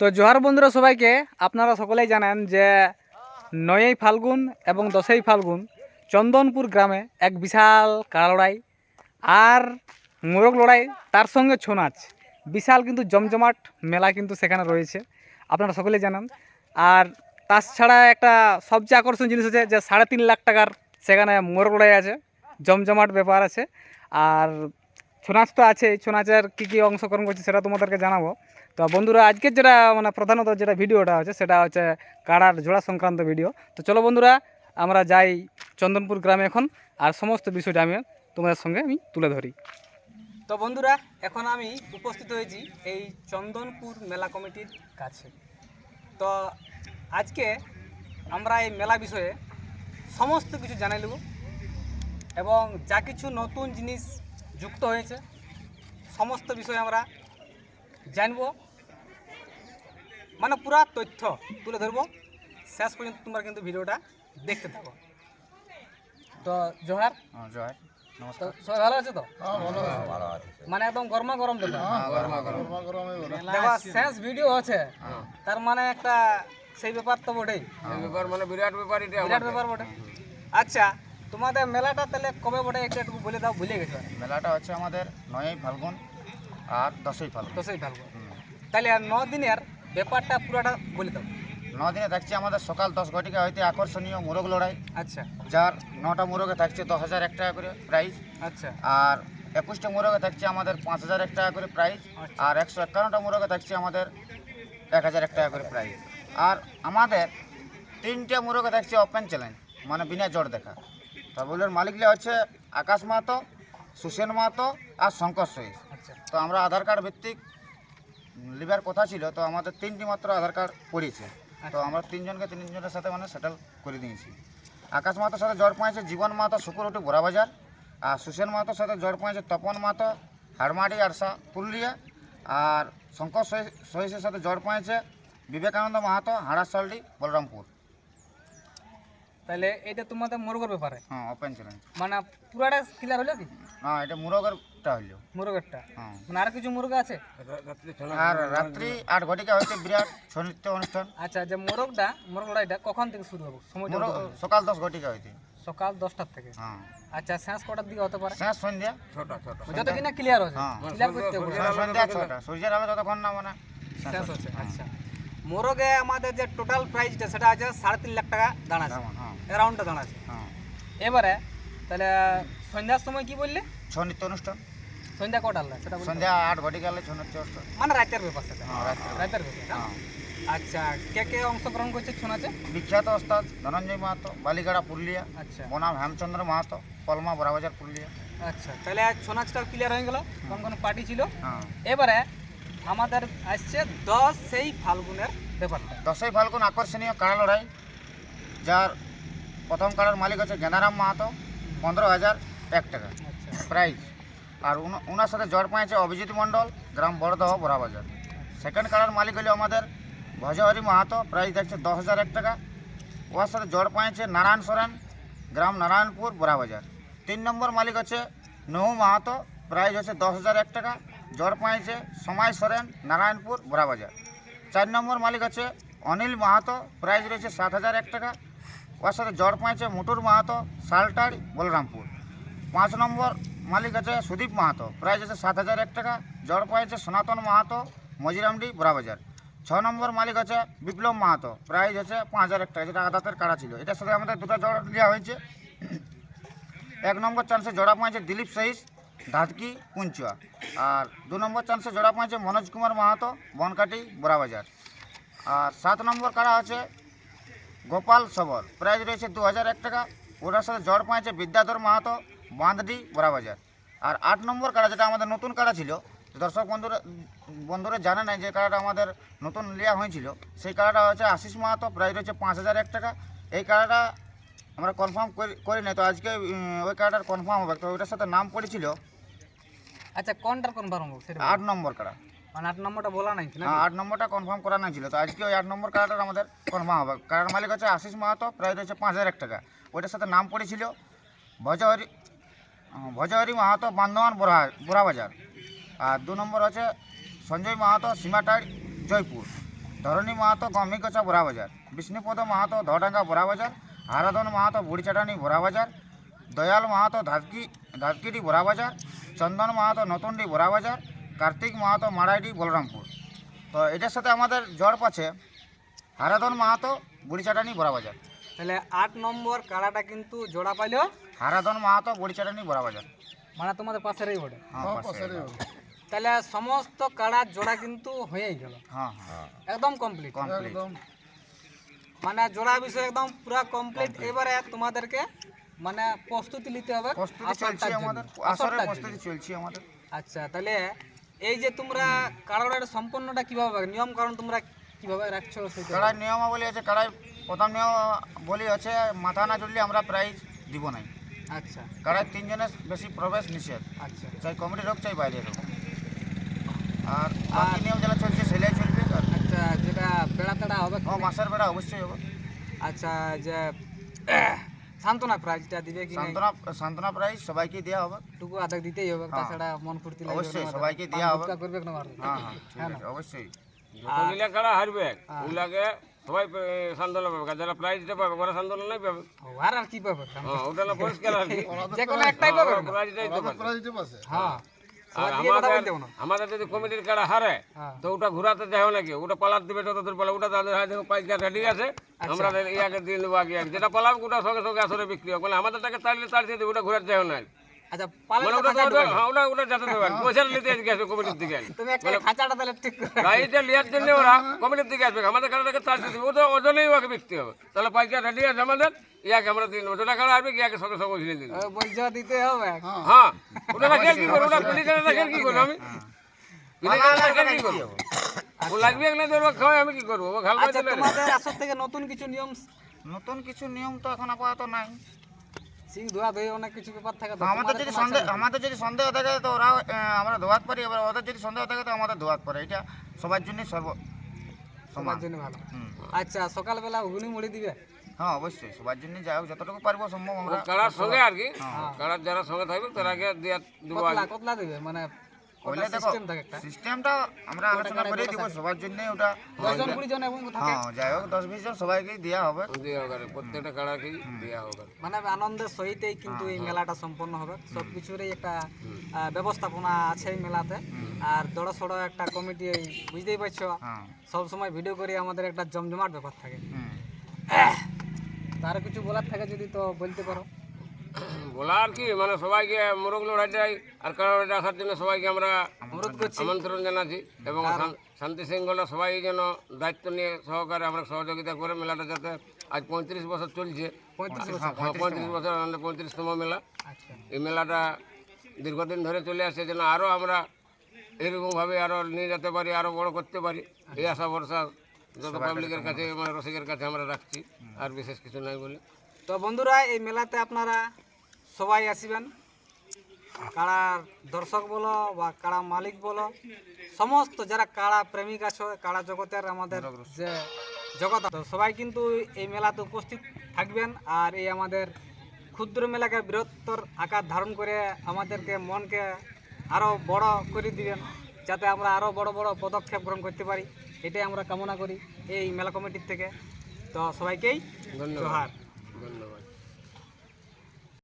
তো জোহার বন্ধুরা সবাইকে, আপনারা সকলেই জানেন যে নয়ই ফাল্গুন এবং দশই ফাল্গুন চন্দনপুর গ্রামে এক বিশাল কাড়া লড়াই আর মোরগ লড়াই, তার সঙ্গে ছৌ নাচ। বিশাল কিন্তু জমজমাট মেলা কিন্তু সেখানে রয়েছে, আপনারা সকলেই জানেন। আর তাছাড়া একটা সবচেয়ে আকর্ষণীয় জিনিস হচ্ছে যে সাড়ে তিন লাখ টাকার সেখানে মোরগ লড়াই আছে, জমজমাট ব্যাপার আছে। আর ছৌ নাচ তো আছে ছৌ নাচের কী কী অংশগ্রহণ করছে সেটা তোমাদেরকে জানাব। তো বন্ধুরা আজকের যেটা মানে প্রধানত যেটা ভিডিওটা হচ্ছে, সেটা হচ্ছে কাড়ার জোড়া সংক্রান্ত ভিডিও। তো চলো বন্ধুরা, আমরা যাই চন্দনপুর গ্রামে এখন, আর সমস্ত বিষয়টা আমি তোমাদের সঙ্গে আমি তুলে ধরি। তো বন্ধুরা, এখন আমি উপস্থিত হয়েছি এই চন্দনপুর মেলা কমিটির কাছে। তো আজকে আমরা এই মেলা বিষয়ে সমস্ত কিছু জানাই নেব এবং যা কিছু নতুন জিনিস যুক্ত হয়েছে, সমস্ত বিষয়ে আমরা জানব। মানে পুরা তথ্য তুলে ধরবো। শেষ পর্যন্ত তোমরা কিন্তু ভিডিওটা দেখতে থাকো। তো জোহার। হ্যাঁ, সবাই ভালো আছে তো? মানে একদম গরমা গরম দেবো গরমা গরম। দেখো শেষ ভিডিও আছে। তার মানে একটা সেই ব্যাপার তো বটেই। ব্যাপার মানে বিরাট ব্যাপার এটা বিরাট ব্যাপার বটে। আচ্ছা তোমাদের মেলাটা তাহলে কবে বটে? একটু একটু বলে দাও ভুলে গেছো। মেলাটা হচ্ছে আমাদের নয়ই ফাল্গুন আর দশই ফাল্গুন। দশই ফেলব তাহলে আর ন দিনের ব্যাপারটা পুরোটা বলে দাও। ন দিনে থাকছে আমাদের সকাল দশ ঘটিকা হইতে আকর্ষণীয় মোরগ লড়াই আচ্ছা। যার নটা মোরগে থাকছে দশ হাজার এক টাকা করে প্রাইজ আচ্ছা। আর একুশটা মোরগে থাকছে আমাদের পাঁচ হাজার এক টাকা করে প্রাইজ আচ্ছা। আর একশো একান্নটা মোরগে থাকছে আমাদের এক হাজার এক টাকা করে প্রাইজ আর আমাদের তিনটে মোরগে থাকছে ওপেন চ্যালেঞ্জ মানে বিনা জোর দেখা। তার বলে মালিকরা হচ্ছে আকাশ মাহাতো সুসেন মাহাতো আর শঙ্কর সহিস আচ্ছা তো আমরা আধার কার্ড ভিত্তিক লিবার কথা ছিল তো আমাদের তিনটি মাত্র আধার কার্ড পড়েছে তো আমরা তিনজনকে তিনজনের সাথে মানে সেটেল করে দিয়েছি। আকাশ মাহাতোর সাথে জড় পাইছে জীবন মাহাতো শুকুরুটি বোরাবাজার আর সুসেন মাহাতোর সাথে জড় পাইছে তপন মাহাতো হাড়মাটি আরসা পুরুলিয়া আর শঙ্কর সহি- সহিসের সাথে জড় পাইছে বিবেকানন্দ মাহাতো হাড়াশালডি বলরামপুর। তাহলে এটা তোমাদের মোরগের ব্যাপারে? হ্যাঁ ওপেন চ্যালেঞ্জ মানে পুরাটা ক্লিয়ার হলো কি? হ্যাঁ এটা মুরগেরটা হইল। মুরগেরটা হ্যাঁ। মানে আর কিছু মুরগ আছে? আর রাত্রি আট ঘটিকা হইতে বিরাট ছৌ নৃত্য অনুষ্ঠান। আচ্ছা যে মোরগটা মোরগ লড়াইটা কখন থেকে শুরু হবে? মোরগ হবে। সকাল দশ ঘটিকা হইতে। সকাল দশটার থেকে? হ্যাঁ। আচ্ছা শেষ কটার দিকে হতে পারে? শেষ সন্ধ্যা। যত কিনা ক্লিয়ার হচ্ছে। হ্যাঁ। ক্লিয়ার করতে হবে। সন্ধ্যা ছটা। সূর্যের আলো যতক্ষণ না মানে শেষ হচ্ছে। হচ্ছে আচ্ছা। মোরগে আমাদের যে টোটাল প্রাইসটা সেটা আছে সাড়ে তিন লাখ টাকা দাঁড়াচ্ছে হ্যাঁ। অ্যারাউন্ডটা দাঁড়াচ্ছে হ্যাঁ। এবারে তাহলে সন্ধ্যার সময় কি বললে? ছৌ নৃত্য অনুষ্ঠান। সন্ধ্যা কটার লাগে সেটা সন্ধ্যা আট ঘটিকা হলে ছৌ অনুষ্ঠান মানে রাতের ব্যাপার সেটা। হ্যাঁ, রাত্রে। রাতের ব্যাপার না? হ্যাঁ। আচ্ছা কে কে অংশগ্রহণ করছে শোনাচ্ছে বিখ্যাত ওস্তাদ ধনঞ্জয় মাহাতো বালিগাড়া পুরুলিয়া। আচ্ছা। বনাম হেমচন্দ্র মাহাতো কলমা বড়াবাজার পুরুলিয়া। আচ্ছা তাহলে ছৌ নাচটাও ক্লিয়ার হয়ে গেল? কোন কোন পার্টি ছিল? হ্যাঁ। এবারে আমাদের আসছে দশ সেই ফাল্গুনের ব্যাপারটা দশই ফাল্গুন আকর্ষণীয় কাড়া লড়াই যার প্রথম কাড়ার মালিক হচ্ছে গেঁদারাম মাহাতো পনেরো হাজার এক টাকা। আচ্ছা। প্রাইজ। আর ওনার সাথে জড় পাইছে অভিজিৎ মণ্ডল, গ্রাম বড়দহ বড়াবাজার সেকেন্ড কাড়ার মালিক হলো আমাদের ভজহরি মাহাতো প্রাইজ দেখছে দশ হাজার এক টাকা। ওর সাথে জড় পাইছে নারায়ণ সোরেন, গ্রাম নারায়ণপুর বড়াবাজার তিন নম্বর মালিক হচ্ছে নহু মাহাতো প্রাইজ হচ্ছে দশ হাজার এক টাকা। জড় পাইছে সময় সোরেন, নারায়ণপুর বড়াবাজার চার নম্বর মালিক হচ্ছে অনিল মাহাতো প্রাইজ রয়েছে সাত হাজার এক টাকা। ওর সাথে জড় পাইছে মুটুর মাহাতো, সালটাড়ি, বলরামপুর। পাঁচ নম্বর মালিক আছে সুদীপ মাহাতো। প্রাইস আছে সাত হাজার এক টাকা জড় পাইছে সনাতন মাহাতো, মজিরামডি বড়াবাজার ছ নম্বর মালিক আছে বিপ্লব মাহাতো প্রাইস আছে পাঁচ হাজার এক টাকা, যেটা আদাতের কাড়া ছিল। এটার সাথে আমাদের দুটো জড় দেওয়া হয়েছে। এক নম্বর চান্সে জোড়া পাইছে দিলীপ সহিস, ধাতকি, কুঞ্চুয়া। আর দু নম্বর চান্সে জোড়া পাইছে মনোজ কুমার মাহাতো, বনকাটি বড়াবাজার আর সাত নম্বর কাড়া আছে গোপাল সবর প্রাইস রয়েছে দু হাজার এক টাকা। ওটার সাথে জড় পাইছে বিদ্যাধর মাহাতো বাঁধডি বড়াবাজার। আর আট নম্বর কাড়া যেটা আমাদের নতুন কাড়া ছিল দর্শক বন্ধুরা বন্ধুরা জানে নাই যে কাড়াটা আমাদের নতুন নেওয়া হয়েছিল সেই কাড়াটা হচ্ছে আশিস মাহাতো প্রাইস রয়েছে পাঁচ হাজার এক টাকা। এই কাড়াটা আমরা কনফার্ম করি নাই তো আজকে ওই কাড়াটার কনফার্ম হবে তো ওইটার সাথে নাম পড়েছিল আচ্ছা কোনটার কনফার্ম হোক সেটা আট নম্বর কাড়া। মানে আট নম্বরটা বলা নাই না হ্যাঁ আট নম্বরটা কনফার্ম করা নাই ছিল তো আজকে ওই আট নম্বর কার্ডটা আমাদের কনফার্ম হবে। কার্ড মালিক হচ্ছে আশিস মাহাতো প্রায় রয়েছে পাঁচ হাজার এক টাকা। ওইটার সাথে নাম পড়েছিল ভজহরি ভজহরি মাহাতো বান্ধবান বোরা বাজার। আর দু নম্বর আছে সঞ্জয় মাহাতো সীমাটাড় জয়পুর। ধরণী মাহাতো গমিকচা বোরা বাজার। বিষ্ণুপদ মাহাতো ধডাঙ্গা বোরা বাজার। হারাধন মাহাতো বুড়িচাটানি বোরা বাজার। দয়াল মাহাতো ধাতকি ধাতকিডি বোরা বাজার। চন্দন মাহাতো নতুনডি বোরা বাজার। কার্তিক মাহাতো মারাইডি বলরামপুর। তো এটার সাথে আমাদের জড় পাচ্ছে হারাধন মাহাতো বুড়িচাটানি বোরা বাজার। তাহলে আট নম্বর কাড়াটা কিন্তু জোড়া পাইলো। হারাধন মাহাতো বুড়িচাটানি বোরা বাজার মানে তোমাদের পাশেরই বটে। হ্যাঁ পাশে। তাহলে সমস্ত কাড়ার জোড়া কিন্তু হয়েই গেল। হ্যাঁ হ্যাঁ। একদম কমপ্লিট কমপ্লিট মানে জোড়া বিষয় একদম পুরো কমপ্লিট এবারে তোমাদেরকে মানে প্রস্তুতি নিতে হবে প্রস্তুতি চলছে আমাদের। আসরটার প্রস্তুতি চলছে আমাদের। আচ্ছা তাহলে এই যে তোমরা কাড়ার সম্পূর্ণটা কীভাবে নিয়ম কারণ তোমরা কীভাবে রাখছো সেটা? কাড়াই নিয়মাবলী আছে কাড়াই প্রথম নিয়ম বলি আছে মাথা না জুড়লে আমরা প্রাইজ দিব নাই। আচ্ছা। কাড়াই তিনজনের বেশি প্রবেশ নিষেধ। আচ্ছা। চাই কমিটি হোক চাই বাইরে হোক। আর বাকি নিয়ম যেটা চলছে সেলাই চলবে। আচ্ছা যেটা বেড়া তেড়া হবে ও মাসের বেড়া অবশ্যই হবে। আচ্ছা যে সান্ত্বনা প্রাইজটা দিবে কি সান্ত্বনা সান্ত্বনা প্রাইজ সবাইকে দেওয়া হবে। টুকু আধেক দিতেই হবে তাছাড়া মন ফুর্তি লাগবে অবশ্যই, সবাইকে দেয়া হবে। করবে না। মারবে হ্যাঁ হ্যাঁ আছে অবশ্যই। যতগুলা খেলা হারবে। ওগুলাকে সবাই পে- পাবে যারা প্রাইজ দিতে পাবে ওরা নাই পাবে। আর আর কি পাবে? হ্যাঁ ওটা না পরিষ্কার আর কি। যে কোনো একটাই পাবে প্রাইজটাই তো পাবে। হ্যাঁ। আর সবাই আমাদের আমাদের যদি কমিটির কাড়া হারে হ্যাঁ। তো ওটা ঘুরাতে যাও নাকি? ওটা পালাত দিবে যত দূর পালা ওটা তাদের হাতে পাইকার রেডি আছে। আচ্ছা। আমরা ইয়াকে দিয়ে দেবো আগে। যেটা পালাম ওটা সঙ্গে সঙ্গে আসরে বিক্রি হবে। মানে আমাদের টাকা তাড়লে তাড়িয়ে দেবে ওটা ঘুরাতে যাও না আচ্ছা যাতে পয়সা নিতে গেছে কমিটির দিকে। তুমি একটা খাঁচাটা তাহলে ঠিক করে গাড়িটা লিয়ার জন্য ওরা কমিটির দিকে আসবে। আমাদের কারণে চার্জ দিবে ও তো ওজনেই ওকে বিকতে হবে। তাহলে পাইকার রেডি আছে আমাদের ইয়াকে আমরা দিন ওটা কারণ আসবে ইয়াকে সঙ্গে সঙ্গে উঠিয়ে দিন ও, বলছো দিতে হবে। হ্যাঁ ওটা কি করব ওটা পিলি করে রাখে কি করব আমি? কি করব ও লাগবে না খাওয়াই আমি কি করব? ও খালবা আচ্ছা তোমাদের আসর থেকে নতুন কিছু নিয়ম নতুন কিছু নিয়ম তো এখন আপাতত নাই। সিং ধোয়া ধুয়ে অনেক কিছু ব্যাপার থাকে তো আমাদের যদি সন্দেহ আমাদের যদি সন্দেহ থাকে তো ওরা আমরা ধোয়াত পারি এবার ওদের যদি সন্দেহ থাকে তো আমাদের ধোয়াত পারে এটা সবার জন্য সর্ব সবার জন্য ভালো। আচ্ছা সকালবেলা ঘুগনি মুড়ি দিবে? হ্যাঁ অবশ্যই। সবার জন্য যাই হোক যতটুকু পারব সম্ভব আমরা কারার সঙ্গে আর কি। কারার যারা সঙ্গে থাকবে তারা আগে দিয়ে কতলা কতলা মানে কইলে দেখো সিস্টেমটা আমরা আলোচনা করে দিব সবার জন্য ওটা দশজন কুড়ি জন এবং থাকে। হ্যাঁ যাই হোক দশ বিশ জন দেওয়া হবে। দেওয়া হবে প্রত্যেকটা দেওয়া হবে। মানে আনন্দের সহিতেই কিন্তু এই মেলাটা সম্পন্ন হবে। সব কিছুরই একটা আহ, ব্যবস্থাপনা আছে এই মেলাতে। আর বড় সড়ো একটা কমিটি এই বুঝতেই পারছ? হ্যাঁ। সব সময় ভিডিও করে আমাদের একটা জমজমাট ব্যাপার থাকে। তার কিছু বলার থাকে যদি তো বলতে পারো। বলা আর কি? মানে সবাইকে মোরগ লড়াইটাই আর কারা রাখার জন্য সবাইকে আমরা আমন্ত্রণ জানাচ্ছি এবং শান্তি শৃঙ্খলা সবাই যেন দায়িত্ব নিয়ে সহকারে আমরা সহযোগিতা করে মেলাটা যাতে আজ পঁয়ত্রিশ বছর চলছে। পঁয়ত্রিশ হ্যাঁ, বছর। আমাদের পঁয়ত্রিশতম মেলা। আচ্ছা। এই মেলাটা দীর্ঘদিন ধরে চলে আসছে যেন আরও আমরা এরকমভাবে আরও নিয়ে যেতে পারি আরও বড় করতে পারি। এই আশা ভরসা যত পাবলিকের কাছে মানে রসিকের কাছে আমরা রাখছি আর বিশেষ কিছু নাই বলে। তো বন্ধুরা এই মেলাতে আপনারা সবাই আসিবেন। কাড়ার দর্শক বলো বা কাড়া মালিক বলো সমস্ত যারা কাড়া প্রেমিক আছে কাড়া জগতের আমাদের যে জগৎ সবাই কিন্তু এই মেলাতে উপস্থিত থাকবেন। আর এই আমাদের ক্ষুদ্র মেলাকে বৃহত্তর আকার ধারণ করে আমাদেরকে মনকে আরও বড় করে দিবেন যাতে আমরা আরও বড় বড় পদক্ষেপ গ্রহণ করতে পারি। এটাই আমরা কামনা করি এই মেলা কমিটির থেকে। তো সবাইকেই ধন্যবাদ।